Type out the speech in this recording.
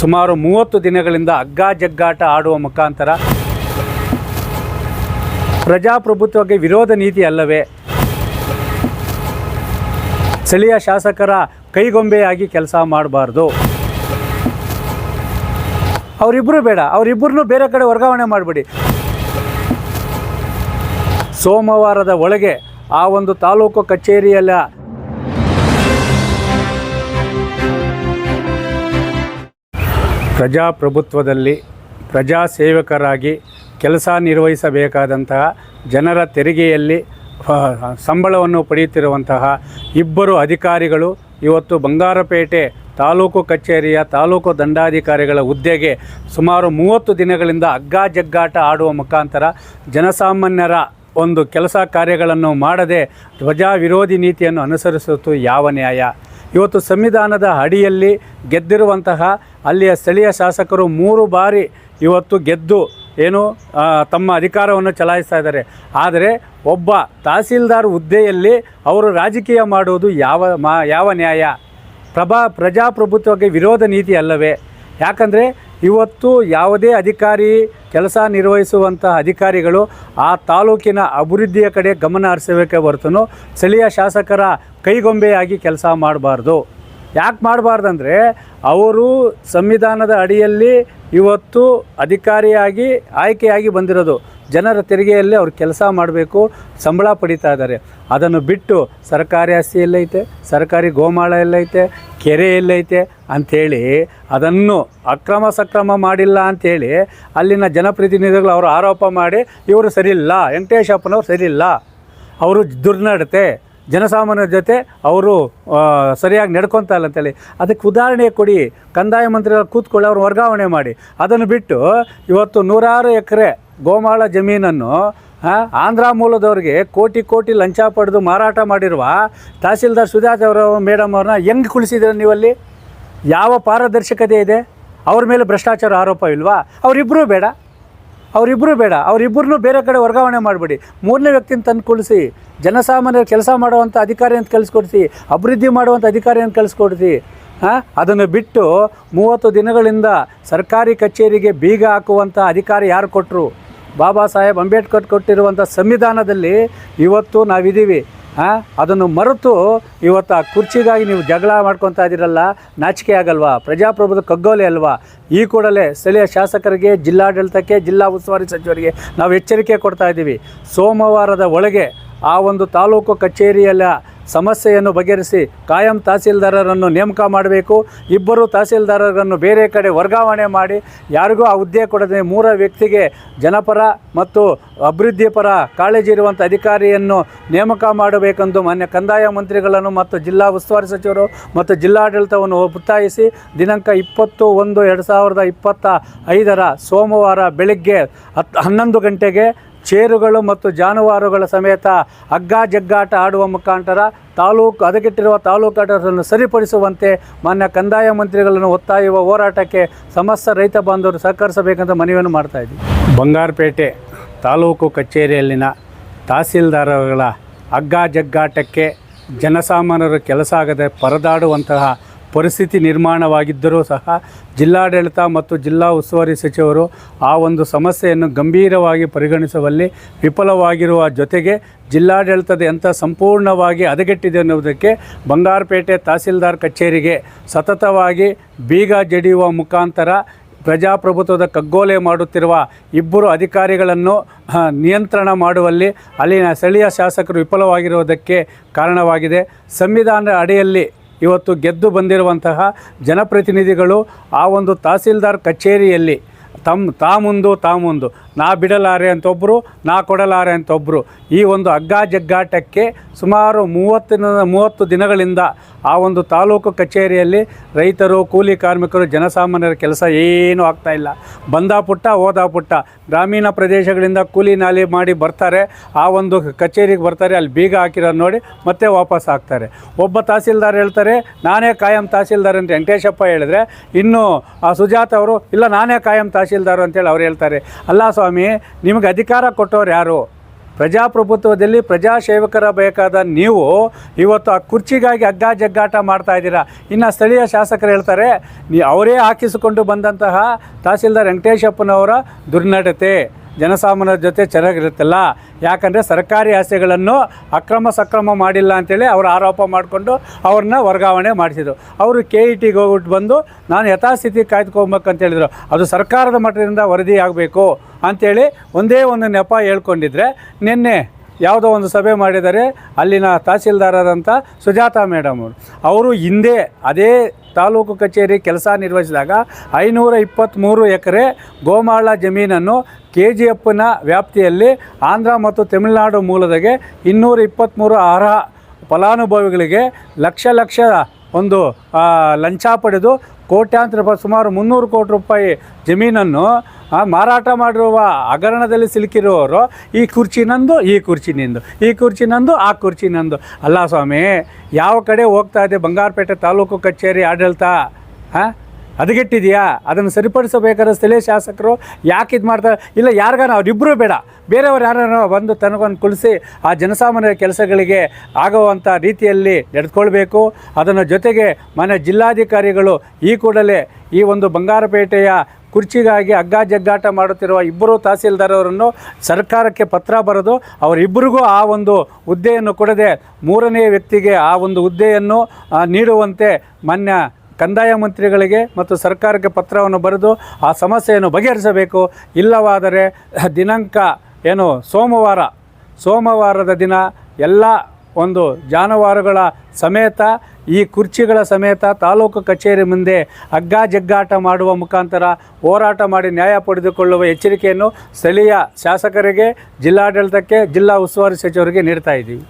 ಸುಮಾರು ಮೂವತ್ತು ದಿನಗಳಿಂದ ಅಗ್ಗ ಜಗ್ಗಾಟ ಆಡುವ ಮುಖಾಂತರ ಪ್ರಜಾಪ್ರಭುತ್ವಕ್ಕೆ ವಿರೋಧ ನೀತಿ ಅಲ್ಲವೇ? ಸ್ಥಳೀಯ ಶಾಸಕರ ಕೈಗೊಂಬೆಯಾಗಿ ಕೆಲಸ ಮಾಡಬಾರ್ದು. ಅವರಿಬ್ಬರು ಬೇಡ ಅವರಿಬ್ಬರನ್ನು ಬೇರೆ ಕಡೆ ವರ್ಗಾವಣೆ ಮಾಡಿಬಿಡಿ. ಸೋಮವಾರದ ಒಳಗೆ ಆ ಒಂದು ತಾಲೂಕು ಕಚೇರಿಯಲ್ಲ ಪ್ರಜಾಪ್ರಭುತ್ವದಲ್ಲಿ ಪ್ರಜಾಸೇವಕರಾಗಿ ಕೆಲಸ ನಿರ್ವಹಿಸಬೇಕಾದಂತಹ ಜನರ ತೆರಿಗೆಯಲ್ಲಿ ಸಂಬಳವನ್ನು ಪಡೆಯುತ್ತಿರುವಂತಹ ಇಬ್ಬರು ಅಧಿಕಾರಿಗಳು ಇವತ್ತು ಬಂಗಾರಪೇಟೆ ತಾಲೂಕು ಕಚೇರಿಯ ತಾಲೂಕು ದಂಡಾಧಿಕಾರಿಗಳ ಹುದ್ದೆಗೆ ಸುಮಾರು ಮೂವತ್ತು ದಿನಗಳಿಂದ ಹಗ್ಗ ಜಗ್ಗಾಟ ಆಡುವ ಮುಖಾಂತರ ಜನಸಾಮಾನ್ಯರ ಒಂದು ಕೆಲಸ ಕಾರ್ಯಗಳನ್ನು ಮಾಡದೆ ಧ್ವಜಾ ವಿರೋಧಿ ನೀತಿಯನ್ನು ಅನುಸರಿಸುವುದು ಯಾವ ನ್ಯಾಯ? ಇವತ್ತು ಸಂವಿಧಾನದ ಅಡಿಯಲ್ಲಿ ಗೆದ್ದಿರುವಂತಹ ಅಲ್ಲಿಯ ಸ್ಥಳೀಯ ಶಾಸಕರು ಮೂರು ಬಾರಿ ಇವತ್ತು ಗೆದ್ದು ಏನು ತಮ್ಮ ಅಧಿಕಾರವನ್ನು ಚಲಾಯಿಸ್ತಾ ಇದ್ದಾರೆ. ಆದರೆ ಒಬ್ಬ ತಹಸೀಲ್ದಾರ್ ಹುದ್ದೆಯಲ್ಲಿ ಅವರು ರಾಜಕೀಯ ಮಾಡುವುದು ಯಾವ, ಮಾ, ಯಾವ ನ್ಯಾಯ? ಪ್ರಭಾ, ಪ್ರಜಾಪ್ರಭುತ್ವಕ್ಕೆ ವಿರೋಧ ನೀತಿ ಅಲ್ಲವೇ? ಯಾಕಂದರೆ ಇವತ್ತು ಯಾವುದೇ ಅಧಿಕಾರಿ ಕೆಲಸ ನಿರ್ವಹಿಸುವಂಥ ಅಧಿಕಾರಿಗಳು ಆ ತಾಲೂಕಿನ ಅಭಿವೃದ್ಧಿಯ ಕಡೆ ಗಮನ ಹರಿಸಬೇಕೇ ಹೊರತು ಸ್ಥಳೀಯ ಶಾಸಕರ ಕೈಗೊಂಬೆಯಾಗಿ ಕೆಲಸ ಮಾಡಬಾರ್ದು. ಯಾಕೆ ಮಾಡಬಾರ್ದಂದರೆ ಅವರು ಸಂವಿಧಾನದ ಅಡಿಯಲ್ಲಿ ಇವತ್ತು ಅಧಿಕಾರಿಯಾಗಿ ಆಯ್ಕೆಯಾಗಿ ಬಂದಿರೋದು. ಜನರ ತೆರಿಗೆಯಲ್ಲಿ ಅವ್ರು ಕೆಲಸ ಮಾಡಬೇಕು, ಸಂಬಳ ಪಡಿತಾ ಇದ್ದಾರೆ. ಅದನ್ನು ಬಿಟ್ಟು ಸರ್ಕಾರಿ ಆಸ್ತಿ ಎಲ್ಲೈತೆ, ಸರ್ಕಾರಿ ಗೋಮಾಳ ಎಲ್ಲೈತೆ, ಕೆರೆ ಎಲ್ಲೈತೆ ಅಂಥೇಳಿ ಅದನ್ನು ಅಕ್ರಮ ಸಕ್ರಮ ಮಾಡಿಲ್ಲ ಅಂಥೇಳಿ ಅಲ್ಲಿನ ಜನಪ್ರತಿನಿಧಿಗಳು ಅವರು ಆರೋಪ ಮಾಡಿ ಇವರು ಸರಿಯಿಲ್ಲ, ವೆಂಕಟೇಶಪ್ಪನವ್ರು ಸರಿಯಿಲ್ಲ. ಅವರು ದುರ್ನಡತೆ. ಜನಸಾಮಾನ್ಯರ ಜೊತೆ ಅವರು ಸರಿಯಾಗಿ ನಡ್ಕೊತಾ ಇಲ್ಲ ಅಂತೇಳಿ. ಅದಕ್ಕೆ ಉದಾಹರಣೆ ಕೊಡಿ. ಕಂದಾಯ ಮಂತ್ರಿಗಳು ಕೂತ್ಕೊಳ್ಳಿ ಅವ್ರು ವರ್ಗಾವಣೆ ಮಾಡಿ. ಅದನ್ನು ಬಿಟ್ಟು ಇವತ್ತು ನೂರಾರು ಎಕರೆ ಗೋಮಾಳ ಜಮೀನನ್ನು ಆಂಧ್ರ ಮೂಲದವ್ರಿಗೆ ಕೋಟಿ ಕೋಟಿ ಲಂಚ ಪಡೆದು ಮಾರಾಟ ಮಾಡಿರುವ ತಹಸೀಲ್ದಾರ್ ಸುಜಾತ ಅವರ ಮೇಡಮ್ ಅವ್ರನ್ನ ಹೆಂಗೆ ಕುಳಿಸಿದ್ರೆ ನೀವಲ್ಲಿ? ಯಾವ ಪಾರದರ್ಶಕತೆ ಇದೆ? ಅವ್ರ ಮೇಲೆ ಭ್ರಷ್ಟಾಚಾರ ಆರೋಪ ಇಲ್ವಾ? ಅವರಿಬ್ಬರೂ ಬೇಡ. ಅವರಿಬ್ಬರು ಬೇಡ ಅವರಿಬ್ಬರನ್ನೂ ಬೇರೆ ಕಡೆ ವರ್ಗಾವಣೆ ಮಾಡಿಬಿಡಿ. ಮೂರನೇ ವ್ಯಕ್ತಿನ ತಂದು ಕುಳಿಸಿ, ಜನಸಾಮಾನ್ಯರು ಕೆಲಸ ಮಾಡುವಂಥ ಅಧಿಕಾರಿ ಅಂತ ಕಳಿಸ್ಕೊಡ್ಸಿ, ಅಭಿವೃದ್ಧಿ ಮಾಡುವಂಥ ಅಧಿಕಾರಿ ಅಂತ ಹಾಂ ಅದನ್ನು ಬಿಟ್ಟು ಮೂವತ್ತು ದಿನಗಳಿಂದ ಸರ್ಕಾರಿ ಕಚೇರಿಗೆ ಬೀಗ ಹಾಕುವಂಥ ಅಧಿಕಾರಿ ಯಾರು ಕೊಟ್ಟರು ಬಾಬಾ ಸಾಹೇಬ್ ಅಂಬೇಡ್ಕರ್ ಕೊಟ್ಟಿರುವಂಥ ಸಂವಿಧಾನದಲ್ಲಿ ಇವತ್ತು ನಾವಿದ್ದೀವಿ. ಅದನ್ನು ಮರೆತು ಇವತ್ತು ಆ ಕುರ್ಚಿಗಾಗಿ ನೀವು ಜಗಳ ಮಾಡ್ಕೊತಾ ಇದ್ದೀರಲ್ಲ, ನಾಚಿಕೆ ಆಗಲ್ವಾ? ಪ್ರಜಾಪ್ರಭುತ್ವ ಕಗ್ಗೋಲೆ ಅಲ್ವಾ? ಈ ಕೂಡಲೇ ಸ್ಥಳೀಯ ಶಾಸಕರಿಗೆ, ಜಿಲ್ಲಾಡಳಿತಕ್ಕೆ, ಜಿಲ್ಲಾ ಉಸ್ತುವಾರಿ ಸಚಿವರಿಗೆ ನಾವು ಎಚ್ಚರಿಕೆ ಕೊಡ್ತಾ ಇದ್ದೀವಿ. ಸೋಮವಾರದ ಒಳಗೆ ಆ ಒಂದು ತಾಲೂಕು ಕಚೇರಿಯಲ್ಲ ಸಮಸ್ಯೆಯನ್ನು ಬಗೆಹರಿಸಿ ಕಾಯಂ ತಹಸೀಲ್ದಾರರನ್ನು ನೇಮಕ ಮಾಡಬೇಕು. ಇಬ್ಬರು ತಹಸೀಲ್ದಾರರನ್ನು ಬೇರೆ ಕಡೆ ವರ್ಗಾವಣೆ ಮಾಡಿ ಯಾರಿಗೂ ಆ ಹುದ್ದೆ ಕೊಡದೆ ಮೂರ ವ್ಯಕ್ತಿಗೆ ಜನಪರ ಮತ್ತು ಅಭಿವೃದ್ಧಿಪರ ಕಾಳಜಿ ಇರುವಂಥ ಅಧಿಕಾರಿಯನ್ನು ನೇಮಕ ಮಾಡಬೇಕೆಂದು ಮಾನ್ಯ ಕಂದಾಯ ಮಂತ್ರಿಗಳನ್ನು ಮತ್ತು ಜಿಲ್ಲಾ ಉಸ್ತುವಾರಿ ಸಚಿವರು ಮತ್ತು ಜಿಲ್ಲಾಡಳಿತವನ್ನು ಒತ್ತಾಯಿಸಿ ದಿನಾಂಕ ಇಪ್ಪತ್ತು ಒಂದು ಎರಡು ಸಾವಿರದ ಇಪ್ಪತ್ತ ಐದರ ಸೋಮವಾರ ಬೆಳಗ್ಗೆ ಹತ್ತು ಹನ್ನೊಂದು ಗಂಟೆಗೆ ಚೇರುಗಳು ಮತ್ತು ಜಾನುವಾರುಗಳ ಸಮೇತ ಹಗ್ಗ ಜಗ್ಗಾಟ ಆಡುವ ಮುಖಾಂತರ ತಾಲೂಕು, ಹದಗೆಟ್ಟಿರುವ ತಾಲೂಕಾಟವನ್ನು ಸರಿಪಡಿಸುವಂತೆ ಮಾನ್ಯ ಕಂದಾಯ ಮಂತ್ರಿಗಳನ್ನು ಒತ್ತಾಯುವ ಹೋರಾಟಕ್ಕೆ ಸಮಸ್ತ ರೈತ ಬಾಂಧವರು ಸಹಕರಿಸಬೇಕಂತ ಮನವಿಯನ್ನು ಮಾಡ್ತಾ ಇದ್ದೀವಿ. ಬಂಗಾರಪೇಟೆ ತಾಲೂಕು ಕಚೇರಿಯಲ್ಲಿನ ತಹಸೀಲ್ದಾರರುಗಳ ಹಗ್ಗ ಜಗ್ಗಾಟಕ್ಕೆ ಜನಸಾಮಾನ್ಯರು ಕೆಲಸ ಆಗದೆ ಪರದಾಡುವಂತಹ ಪರಿಸ್ಥಿತಿ ನಿರ್ಮಾಣವಾಗಿದ್ದರೂ ಸಹ ಜಿಲ್ಲಾಡಳಿತ ಮತ್ತು ಜಿಲ್ಲಾ ಉಸ್ತುವಾರಿ ಸಚಿವರು ಆ ಒಂದು ಸಮಸ್ಯೆಯನ್ನು ಗಂಭೀರವಾಗಿ ಪರಿಗಣಿಸುವಲ್ಲಿ ವಿಫಲವಾಗಿರುವ ಜೊತೆಗೆ ಜಿಲ್ಲಾಡಳಿತದ ಯಂತ್ರ ಸಂಪೂರ್ಣವಾಗಿ ಹದಗೆಟ್ಟಿದೆ ಎನ್ನುವುದಕ್ಕೆ ಬಂಗಾರಪೇಟೆ ತಹಸೀಲ್ದಾರ್ ಕಚೇರಿಗೆ ಸತತವಾಗಿ ಬೀಗ ಜಡಿಯುವ ಮುಖಾಂತರ ಪ್ರಜಾಪ್ರಭುತ್ವದ ಕಗ್ಗೋಲೆ ಮಾಡುತ್ತಿರುವ ಇಬ್ಬರು ಅಧಿಕಾರಿಗಳನ್ನು ನಿಯಂತ್ರಣ ಮಾಡುವಲ್ಲಿ ಅಲ್ಲಿನ ಸ್ಥಳೀಯ ಶಾಸಕರು ವಿಫಲವಾಗಿರುವುದಕ್ಕೆ ಕಾರಣವಾಗಿದೆ. ಸಂವಿಧಾನದ ಅಡಿಯಲ್ಲಿ ಇವತ್ತು ಗೆದ್ದು ಬಂದಿರುವಂತಹ ಜನಪ್ರತಿನಿಧಿಗಳು ಆ ಒಂದು ತಹಸೀಲ್ದಾರ್ ಕಚೇರಿಯಲ್ಲಿ ತಮ್ಮ ತಾ ಮುಂದು ತಾ ಮುಂದು ನಾ ಬಿಡಲಾರೆ ಅಂತ ಒಬ್ಬರು ನಾ ಕೊಡಲಾರೆ ಅಂತ ಒಬ್ಬರು ಈ ಒಂದು ಹಗ್ಗ ಜಗ್ಗಾಟಕ್ಕೆ ಸುಮಾರು ಮೂವತ್ತಿನ ಮೂವತ್ತು ದಿನಗಳಿಂದ ಆ ಒಂದು ತಾಲೂಕು ಕಚೇರಿಯಲ್ಲಿ ರೈತರು, ಕೂಲಿ ಕಾರ್ಮಿಕರು, ಜನಸಾಮಾನ್ಯರ ಕೆಲಸ ಏನೂ ಇಲ್ಲ. ಬಂದ ಪುಟ್ಟ, ಹೋದ ಪುಟ್ಟ. ಗ್ರಾಮೀಣ ಪ್ರದೇಶಗಳಿಂದ ಕೂಲಿ ನಾಲಿ ಮಾಡಿ ಬರ್ತಾರೆ. ಆ ಒಂದು ಕಚೇರಿಗೆ ಬರ್ತಾರೆ. ಅಲ್ಲಿ ಬೀಗ ಹಾಕಿರೋದು ನೋಡಿ ಮತ್ತೆ ವಾಪಸ್ ಹಾಕ್ತಾರೆ ಒಬ್ಬ ತಹಸೀಲ್ದಾರ್ ಹೇಳ್ತಾರೆ, ನಾನೇ ಕಾಯಂ ತಹಸೀಲ್ದಾರ್ ಅಂತ ವೆಂಕಟೇಶಪ್ಪ ಹೇಳಿದ್ರೆ, ಇನ್ನು ಆ ಸುಜಾತ ಅವರು, ಇಲ್ಲ, ನಾನೇ ಕಾಯಂ ತಹಸೀಲ್ದಾರ್ ಅಂತೇಳಿ ಅವ್ರು ಹೇಳ್ತಾರೆ. ಅಲ್ಲ ಸ್ವಾಮಿ, ನಿಮಗೆ ಅಧಿಕಾರ ಕೊಟ್ಟವ್ರು ಯಾರು? ಪ್ರಜಾಪ್ರಭುತ್ವದಲ್ಲಿ ಪ್ರಜಾಸೇವಕರ ಬೇಕಾದ ನೀವು ಇವತ್ತು ಆ ಕುರ್ಚಿಗಾಗಿ ಹಗ್ಗ ಜಗ್ಗಾಟ ಮಾಡ್ತಾ ಇದ್ದೀರಾ? ಇನ್ನು ಸ್ಥಳೀಯ ಶಾಸಕರು ಹೇಳ್ತಾರೆ, ನೀ ಅವರೇ ಹಾಕಿಸಿಕೊಂಡು ಬಂದಂತಹ ತಹಸೀಲ್ದಾರ್ ವೆಂಕಟೇಶಪ್ಪನವರ ದುರ್ನಡತೆ. ಜನಸಾಮಾನ್ಯರ ಜೊತೆ ಚೆನ್ನಾಗಿರುತ್ತಲ್ಲ? ಯಾಕಂದರೆ ಸರ್ಕಾರಿ ಆಸೆಗಳನ್ನು ಅಕ್ರಮ ಸಕ್ರಮ ಮಾಡಿಲ್ಲ ಅಂತೇಳಿ ಅವರು ಆರೋಪ ಮಾಡಿಕೊಂಡು ಅವ್ರನ್ನ ವರ್ಗಾವಣೆ ಮಾಡಿಸಿದರು. ಅವರು ಕೆ ಇ ಟಿಗೆ ಹೋಗ್ಬಿಟ್ಟು ಬಂದು, ನಾನು ಯಥಾಸ್ಥಿತಿ ಕಾಯ್ದುಕೊಬೇಕಂತ ಹೇಳಿದರು. ಅದು ಸರ್ಕಾರದ ಮಟ್ಟದಿಂದ ವರದಿ ಆಗಬೇಕು ಅಂಥೇಳಿ ಒಂದೇ ಒಂದು ನೆಪ ಹೇಳ್ಕೊಂಡಿದ್ರೆ, ನಿನ್ನೆ ಯಾವುದೋ ಒಂದು ಸಭೆ ಮಾಡಿದರೆ ಅಲ್ಲಿನ ತಹಸೀಲ್ದಾರಾದಂಥ ಸುಜಾತ ಮೇಡಮ್ ಅವರು. ಅವರು ಹಿಂದೆ ಅದೇ ತಾಲೂಕು ಕಚೇರಿ ಕೆಲಸ ನಿರ್ವಹಿಸಿದಾಗ ಐನೂರ ಇಪ್ಪತ್ತ್ಮೂರು ಎಕರೆ ಗೋಮಾಳ ಜಮೀನನ್ನು ಕೆ ಜಿ ಎಫ್ನ ವ್ಯಾಪ್ತಿಯಲ್ಲಿ ಆಂಧ್ರ ಮತ್ತು ತಮಿಳುನಾಡು ಮೂಲದಾಗೆ ಇನ್ನೂರ ಇಪ್ಪತ್ತ್ಮೂರು ಅರ್ಹ ಫಲಾನುಭವಿಗಳಿಗೆ ಲಕ್ಷ ಲಕ್ಷ ಒಂದು ಲಂಚ ಪಡೆದು ಕೋಟ್ಯಾಂತರ ರೂಪಾಯಿ ಸುಮಾರು ಮುನ್ನೂರು ಕೋಟಿ ರೂಪಾಯಿ ಜಮೀನನ್ನು ಮಾರಾಟ ಮಾಡಿರುವ ಹಗರಣದಲ್ಲಿ ಸಿಲುಕಿರುವವರು ಈ ಕುರ್ಚಿ ನಂದು, ಈ ಕುರ್ಚಿ ನಿಂದು, ಈ ಕುರ್ಚಿ ನಂದು, ಆ ಕುರ್ಚಿ ನಂದು. ಅಲ್ಲ ಸ್ವಾಮಿ, ಯಾವ ಕಡೆ ಹೋಗ್ತಾ ಇದೆ ಬಂಗಾರಪೇಟೆ ತಾಲೂಕು ಕಚೇರಿ ಆಡಳಿತ? ಹಾಂ ಹದಗೆಟ್ಟಿದೆಯಾ? ಅದನ್ನು ಸರಿಪಡಿಸಬೇಕಾದ್ರೆ ಸ್ಥಳೀಯ ಶಾಸಕರು ಯಾಕೆ ಇದು ಮಾಡ್ತಾರೆ? ಇಲ್ಲ, ಯಾರಿಗಾನ ಅವರಿಬ್ಬರು ಬೇಡ. ಬೇರೆಯವರು ಯಾರು ಬಂದು ತನಗೊಂದು ಕುಳಿಸಿ ಆ ಜನಸಾಮಾನ್ಯರ ಕೆಲಸಗಳಿಗೆ ಆಗುವಂಥ ರೀತಿಯಲ್ಲಿ ನಡೆದುಕೊಳ್ಬೇಕು. ಅದನ್ನು ಜೊತೆಗೆ ಮನೆ ಜಿಲ್ಲಾಧಿಕಾರಿಗಳು ಈ ಕೂಡಲೇ ಈ ಒಂದು ಬಂಗಾರಪೇಟೆಯ ಕುರ್ಚಿಗಾಗಿ ಹಗ್ಗ ಜಗ್ಗಾಟ ಮಾಡುತ್ತಿರುವ ಇಬ್ಬರು ತಹಸೀಲ್ದಾರವರನ್ನು ಸರ್ಕಾರಕ್ಕೆ ಪತ್ರ ಬರೆದು ಅವರಿಬ್ಬರಿಗೂ ಆ ಒಂದು ಹುದ್ದೆಯನ್ನು ಕೊಡದೆ ಮೂರನೇ ವ್ಯಕ್ತಿಗೆ ಆ ಒಂದು ಹುದ್ದೆಯನ್ನು ನೀಡುವಂತೆ ಮಾನ್ಯ ಕಂದಾಯ ಮಂತ್ರಿಗಳಿಗೆ ಮತ್ತು ಸರ್ಕಾರಕ್ಕೆ ಪತ್ರವನ್ನು ಬರೆದು ಆ ಸಮಸ್ಯೆಯನ್ನು ಬಗೆಹರಿಸಬೇಕು. ಇಲ್ಲವಾದರೆ ದಿನಾಂಕ ಏನು, ಸೋಮವಾರ, ಸೋಮವಾರದ ದಿನ ಎಲ್ಲ ಒಂದು ಜಾನುವಾರುಗಳ ಸಮೇತ ಈ ಕುರ್ಚಿಗಳ ಸಮೇತ ತಾಲೂಕು ಕಚೇರಿ ಮುಂದೆ ಹಗ್ಗ ಜಗ್ಗಾಟ ಮಾಡುವ ಮುಖಾಂತರ ಹೋರಾಟ ಮಾಡಿ ನ್ಯಾಯ ಪಡೆದುಕೊಳ್ಳುವ ಎಚ್ಚರಿಕೆಯನ್ನು ಸ್ಥಳೀಯ ಶಾಸಕರಿಗೆ, ಜಿಲ್ಲಾಡಳಿತಕ್ಕೆ, ಜಿಲ್ಲಾ ಉಸ್ತುವಾರಿ ಸಚಿವರಿಗೆ ನೀಡ್ತಾ ಇದ್ದೀವಿ.